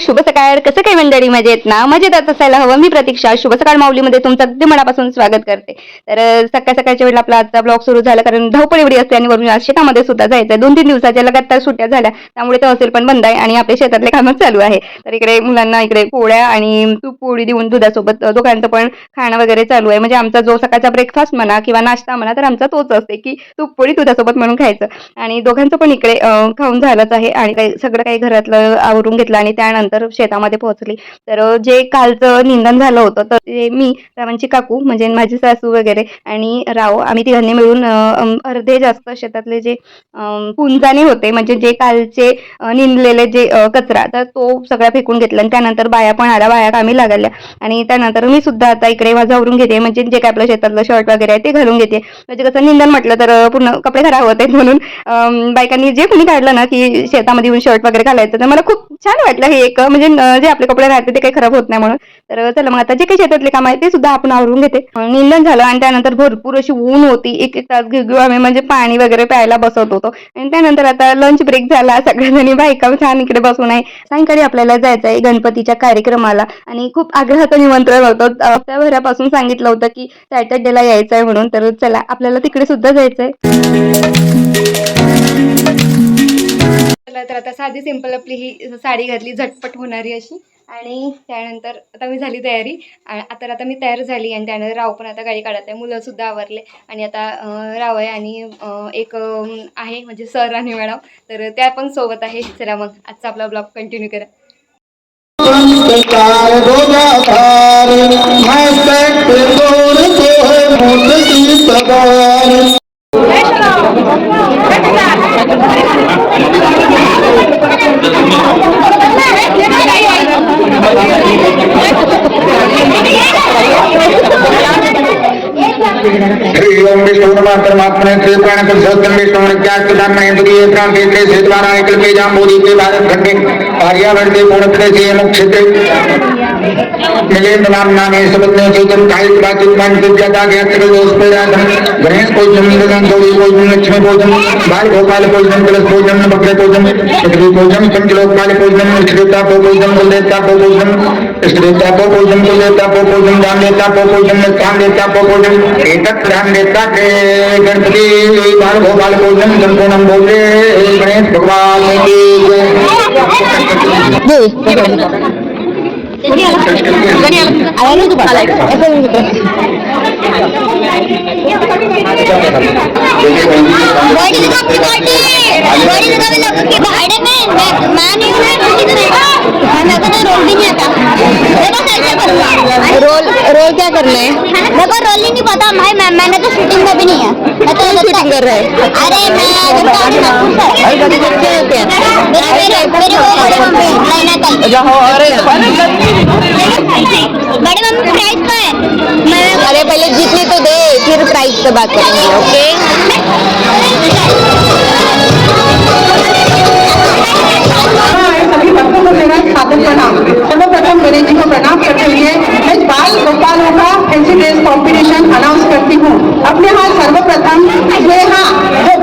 शुभ सकाळ. कसं काय मंडळी मजेत ना? मजेतच असायला हवं. मी प्रतीक्षा. शुभ सकाळ माऊलीमध्ये तुमचं अगदी मनापासून स्वागत करते. तर सकाळ सकाळच्या वेळेला आपला आजचा ब्लॉग सुरू झाला. कारण धावपळ एवढी असते आणि वरून आज शेतामध्ये सुद्धा जायचं दोन तीन दिवसाच्या लगातार सुट्ट्या झाल्या. त्यामुळे तहसील पण बंद आहे आणि आपल्या शेतातले कामं चालू आहे. तर इकडे मुलांना इकडे पोळ्या आणि तूप पोळी देऊन दुधासोबत दोघांचं पण खाणं वगैरे चालू आहे. म्हणजे आमचा जो सकाळचा ब्रेकफास्ट म्हणा किंवा नाश्ता म्हणा तर आमचा तोच असते की तूप पोळी दुधासोबत म्हणून खायचं. आणि दोघांचं पण इकडे खाऊन झालंच आहे. आणि काही सगळं काही घरातलं आवरून घेतलं आणि त्यानंतर शेतामध्ये पोहोचली. तर जे कालचं निंदन झालं होतं तर ते मी रावांची काकू म्हणजे माझी सासू वगैरे आणि राव आम्ही तिघांनी मिळून अर्धे जास्त शेतातले जे पुंजाने होते म्हणजे जे कालचे निंदलेले जे कचरा तर तो सगळा फेकून घेतला आणि त्यानंतर बाया पण आल्या बाया कामी लागल्या. आणि त्यानंतर मी सुद्धा आता इकडे माझा आवरून घेते म्हणजे जे काय आपल्या शेतातलं शर्ट वगैरे आहे ते घालून घेते. म्हणजे कसं निंदन म्हटलं तर पूर्ण कपडे खराब होते म्हणून बायकांनी जे कुणी काढलं ना की शेतामध्ये येऊन शर्ट वगैरे घालायचं तर मला खूप छान वाटलं हे एक म्हणजे जे आपले कपडे राहते ते काही खराब होत नाही म्हणून. तर चला मग आता जे काही शेतातले काम आहे ते सुद्धा आपण आवरून घेते. निंदन झालं आणि त्यानंतर भरपूर अशी ऊन होती. एक एक तास घेऊ आम्ही म्हणजे पाणी वगैरे प्यायला बसत होतो. आणि त्यानंतर आता लंच ब्रेक झाला. सगळ्यांनी बायका छान इकडे बसून आहे. सायंकाळी आपल्याला जायचं आहे गणपतीच्या कार्यक्रमाला. आणि खूप आग्रहाचं निमंत्रण होतं. हप्त्याभरापासून सांगितलं होतं की सॅटर्डेला यायचं आहे म्हणून. तर चला आपल्याला तिकडे सुद्धा जायचंय आधी सिंपल सिंपल आपली ही साडी घातली झटपट होणारी अशी. आणि त्यानंतर आता मी झाली तयारी. आता आता मी तयार झाली आणि त्यानंतर राव पण आता गाडी काढत आहे. मुलं सुद्धा आवरले. आणि आता राव आहे आणि एक आहे म्हणजे सर आणि मॅडम. तर त्या पण सोबत आहे. चला मग आजचा आपला ब्लॉग कंटिन्यू करा. ओम विष्णुर्मा परमात्मने त्रिप्राण पुरुषोत्तम विष्णु नित्याष्टकामणे तुरीय प्रांते ते श्रीद्वाराय कृपे जाम्बोदी ते भारत खंडे आर्यावर्ते पूर्णत्रे से मुक्षिते मिलेन्द्र नाम नामे सबने चेतन काहित बाचित मन दिव्यता के अत्र दोष प्रदान गणेश पूजन निरंजन गौरी पूजन लक्ष्मी पूजन बाल गोपाल पूजन कलश पूजन भक्त पूजन श्री पूजन पंचलोकपाल पूजन श्रीता पूजन कुलदेवता पूजन कुलदेवता को भोजन को कुलदेवता को भोजन दान देता को भोजन स्थान देता को भोजन एकत्र ध्यान देता के गणपति बाल गोपाल भोजन संपूर्ण बोले गणेश भगवान की बॉडी दिखा अपनी बॉडी बॉडी दिखा लोगों के भाड़े में मैं नहीं हूँ रोल रोल भी नहीं आता देखो कैसे करूँगा रोल रोल क्या करना है मेरे रोल ही नहीं पता भाई मैं मैंने तो शूटिंग में भी नहीं है मैं तो शूटिंग कर रहे अरे मैं काम मेरे मेरे मेरे मम्मी अरे बड़े मम्मी प्राइस का है मैं अरे पहले जीतने तो दे, फिर प्राइस से बात करेंगे ओके को सर्वप्रथम गणेश जी को प्रणाम करते हुए मैं बाल गोपालों का फैंसी ड्रेस कॉम्पिटिशन अनाउंस करती हूँ। अपने यहाँ सर्वप्रथम, ये हाँ जो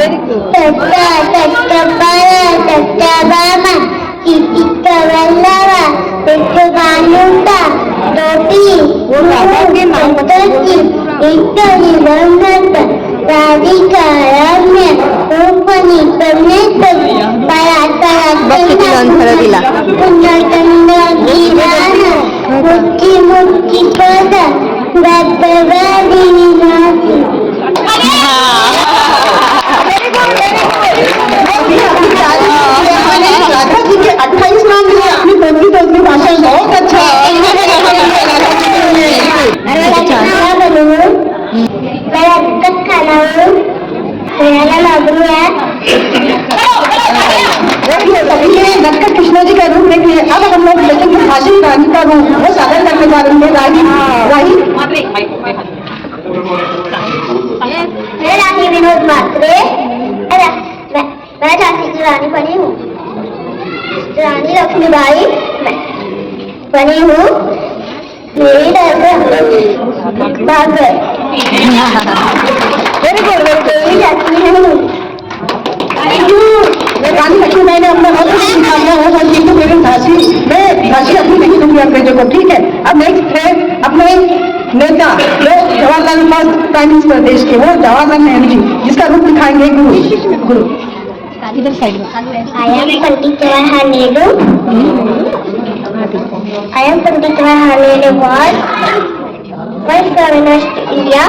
Bapak Bapak का वो सादर करने जा रही है राही राही मैं रानी विनोद मात्रे मैं मैं झांसी की रानी बनी हूँ। रानी लक्ष्मीबाई मैं बनी हूँ। मेरी वेरी गुड वेरी गुड जाती है। रानी लक्ष्मीबाई ने हमने बहुत कुछ सिखाया है और ये तो मेरे झांसी मैं झांसी अपनी नहीं दूँगी अंग्रेज़ों को ठीक है? अब नेक्स्ट है अपने नेता, जो जवाहरलाल फ़र्स्ट प्राइम मिनिस्टर देश के, वो जवाहरलाल नेहरू जी, जिसका रूप दिखाएँगे गुरु। गुरु। am Pandit Jawaharlal Nehru. I am Pandit Jawaharlal Nehru was first prime minister of India.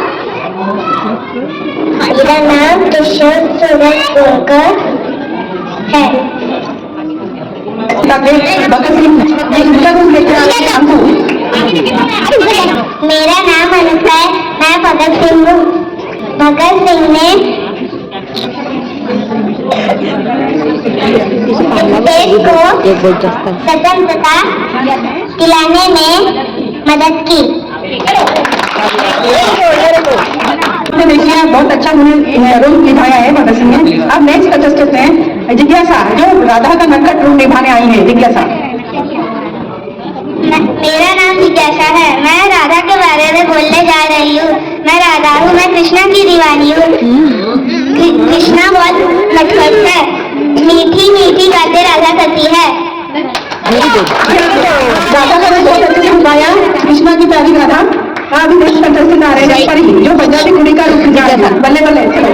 मेरा नाम केशव सूरज गोलकर मेरा नाम अनुप है, मैं भगत सिंह हूँ। भगत सिंह ने स्वतंत्रता दिलाने में मदद की। देखिए बहुत अच्छा उन्होंने रोल निभाया है भगत सिंह ने। अब नेक्स्ट कंटेस्टेंट हैं जिज्ञासा जो राधा का नक्कट रूप निभाने आई है जिज्ञासा। मेरा नाम जिज्ञासा है। मैं राधा के बारे में बोलने जा रही हूँ। मैं राधा हूँ मैं कृष्णा की दीवानी हूँ। कृष्णा बहुत नटखट है। मीठी मीठी बातें राधा करती है। राधा का बहुत अच्छे निभाया कृष्णा की प्यारी राधा। हाँ अभी नेक्स्ट कंटेस्टेंट आ रहे जो पंजाबी कुड़ी का रूप निभा बल्ले बल्ले चलो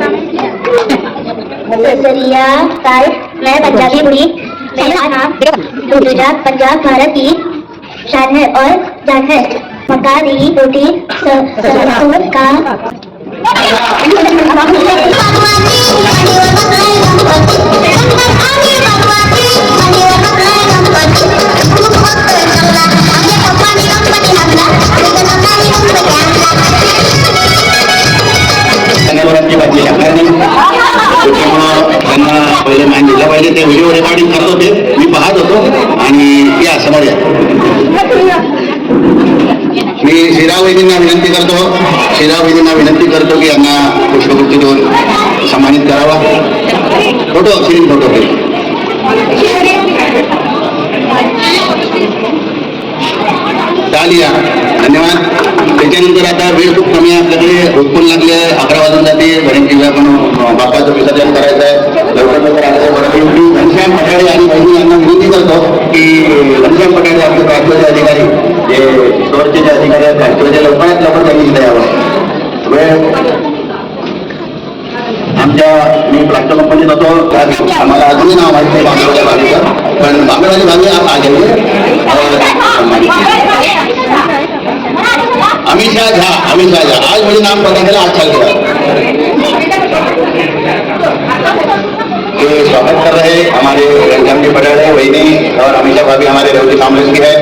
मैं पंजाबी हुई मेरा नाम गुजरात पंजाब भारत की शान है और जान है मकानी रोटी सरसों का जनावरांची बातमी पहिले मान दिला पाहिजे ते व्हिडिओ रेकॉर्डिंग करत होते मी पाहत होतो आणि या समोर या मी श्रीराव वैदींना विनंती करतो श्रीराव वैदींना विनंती करतो की यांना पुष्पवृत्ती देऊन सन्मानित करावा. फोटो सिरीन फोटो. आली या धन्यवाद. त्याच्यानंतर आता वेळ खूप कमी आहे आपल्याकडे. भरपूर लागले आहे. अकरा वाजून जाते. गणेश जिल्हा पण बापाचं विसर्जन करायचं आहे. लवकर लवकर आलं बरं मी घनश्याम पठाडे आणि बहिणी यांना विनंती करतो की घनश्याम पठाडे आपले फॅक्टरीचे अधिकारी जे स्टोअरचे जे अधिकारी आहेत बँकेचे लवकरात लवकर त्यांनी इथे यावं. वेळ. आमच्या मी प्राप्त कंपनीत होतो. आम्हाला अजूनही नाव माहिती आहे बांगडवाल्या भागीचं पण बांगडवाली भागी आप आगे अमित शाह झा अमित शाह झा. आज मुझे नाम पता चला लगा ये स्वागत कर रहे हैं हमारे रंजन जी पटेल वहीनी और अमित शाह भाभी हमारे रेवती कांग्रेस की है.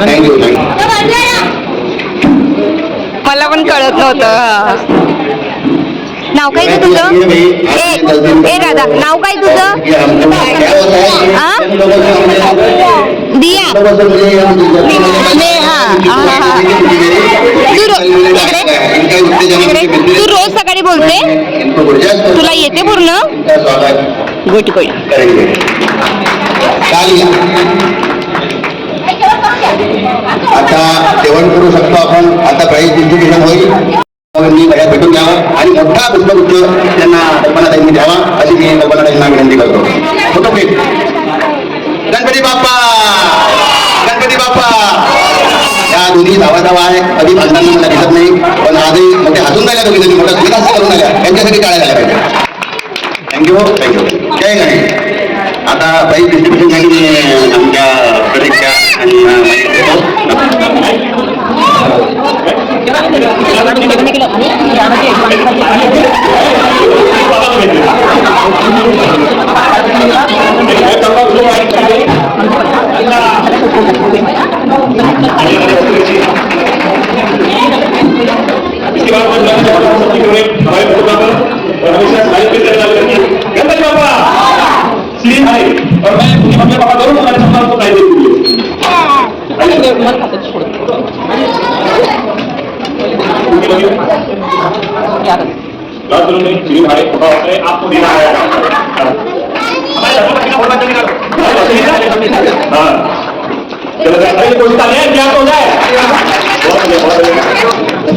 थैंक यू थैंक यू मला पण कळत नव्हतं हा. नाव काय गं तुझं? ए ए राधा नाव काय तुझं? हाँ? दिया. तू रो- इकडे इकडे तू रोज सकाळी बोलते? तुला येते पूर्ण? Good good. आता जेवण करू शकतो आपण. आता प्राईज डिस्ट्रीब्युशन होईल. मी सगळ्यात भेटून घ्यावं. आणि मोठा पुष्पगुच्छ त्यांना कल्पनाताईंनी द्यावा. अशी मी कल्पनाताईंना विनंती करतो. प्लीज गणपती बाप्पा गणपती बाप्पा या दोन्ही धावा धावा आहे. कधी भांडताना मला दिसत नाही. पण आजही मोठे हसून राहिल्या दोघी जणी. मोठ्या विकास करून राहिल्या त्यांच्यासाठी टाळ्या झाल्या पाहिजे. थँक्यू थँक्यू जय गणेश. आता प्राईज डिस्ट्रीब्युशन मी आमच्या प्रतीक्षा आणि अं, ते मन खात्यात सोडत दस रुपए फ्री भाड़े छोटा होता है. आपको देना है चलो भाई कोई का नहीं. क्या हो जाए बहुत बढ़िया बहुत बढ़िया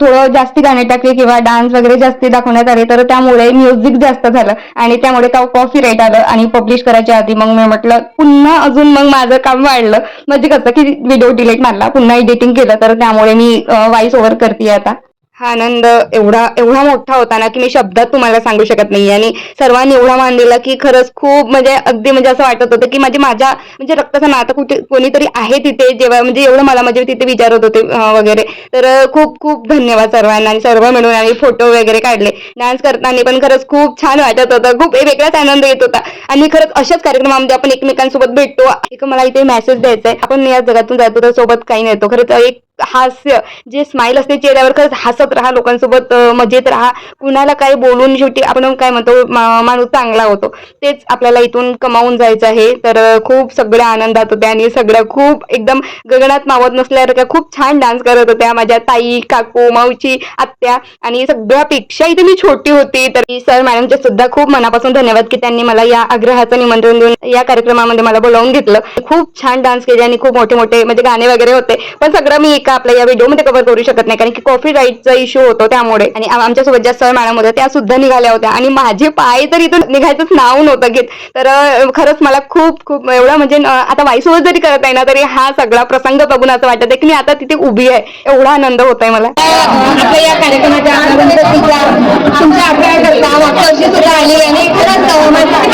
थोडं जास्ती गाणे टाकले किंवा डान्स वगैरे जास्ती दाखवण्यात आले तर त्यामुळे म्युझिक जास्त झालं. आणि त्यामुळे कॉफी रेट आलं आणि पब्लिश करायच्या आधी मग मी म्हटलं पुन्हा अजून मग माझं काम वाढलं. म्हणजे कसं की व्हिडिओ डिलीट मारला पुन्हा एडिटिंग केलं तर त्यामुळे मी व्हॉइस ओव्हर करते आता. हा आनंद एवढा एवढा मोठा होता ना की मी शब्दात तुम्हाला सांगू शकत नाही आणि सर्वांनी एवढा मान दिला की खरंच खूप म्हणजे अगदी म्हणजे असं वाटत होतं की माझे माझ्या म्हणजे रक्ताचं नातं कुठे कोणीतरी आहे तिथे जेव्हा म्हणजे एवढं मला म्हणजे तिथे विचारत होते वगैरे. तर खूप खूप धन्यवाद सर्वांना आणि सर्व मिळून आणि फोटो वगैरे काढले. डान्स करताना पण खरंच खूप छान वाटत होतं. खूप वेगळाच आनंद येत होता. आणि खरंच अशाच कार्यक्रमामध्ये आपण एकमेकांसोबत भेटतो. एक मला इथे मेसेज द्यायचा आहे आपण या जगातून जातो तर सोबत काही नाही येतो खरंच एक हास्य जे स्माइल असते चेहऱ्यावर खरंच हसत राहा लोकांसोबत मजेत राहा. कुणाला काही बोलून शेवटी आपण काय म्हणतो माणूस चांगला होतो. तेच आपल्याला इथून कमावून जायचं आहे. तर खूप सगळ्या आनंदात होत्या आणि सगळ्या खूप एकदम गगनात मावत नसल्यासारख्या खूप छान डान्स करत होत्या माझ्या ताई काकू मावची आत्या आणि सगळ्यापेक्षा इथे मी छोटी होती. तर सर मॅडमचे सुद्धा खूप मनापासून धन्यवाद की त्यांनी मला या आग्रहाचं निमंत्रण देऊन या कार्यक्रमामध्ये मला बोलावून घेतलं. खूप छान डान्स केले आणि खूप मोठे मोठे म्हणजे गाणे वगैरे होते. पण सगळं मी का आपल्या या व्हिडिओमध्ये कव्हर करू शकत नाही? कारण की कॉफी राईटचा इश्यू होतो त्यामुळे. आणि आमच्यासोबत ज्या सर मॅडम होत्या त्या सुद्धा निघाल्या होत्या. आणि माझे पाय तर इथून निघायचंच नाव नव्हतं घेत. तर खरंच मला खूप खूप एवढं म्हणजे आता वाईसोबत जरी करत आहे ना तरी हा सगळा प्रसंग बघून असं वाटत आहे की मी आता तिथे उभी आहे. एवढा आनंद होत आहे मला. आपल्या या कार्यक्रमाच्या गणपतीच्या मागच्या वर्षी सुद्धा आली आणि खरंच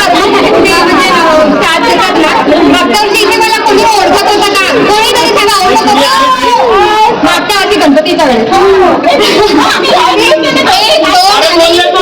मागच्या म्हणजे, वर्षी मला कोणी ओळखत होतं का? कोणीतरी मला ओळखत होतं? मागच्या वर्षी गणपतीच्या वेळेस. आणि एक, दोन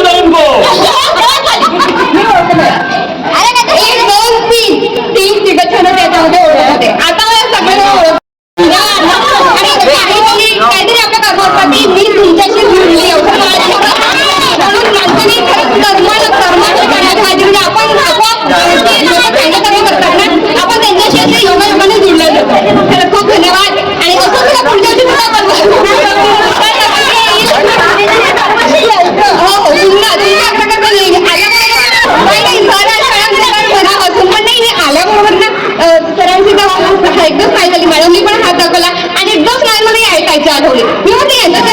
丫头的，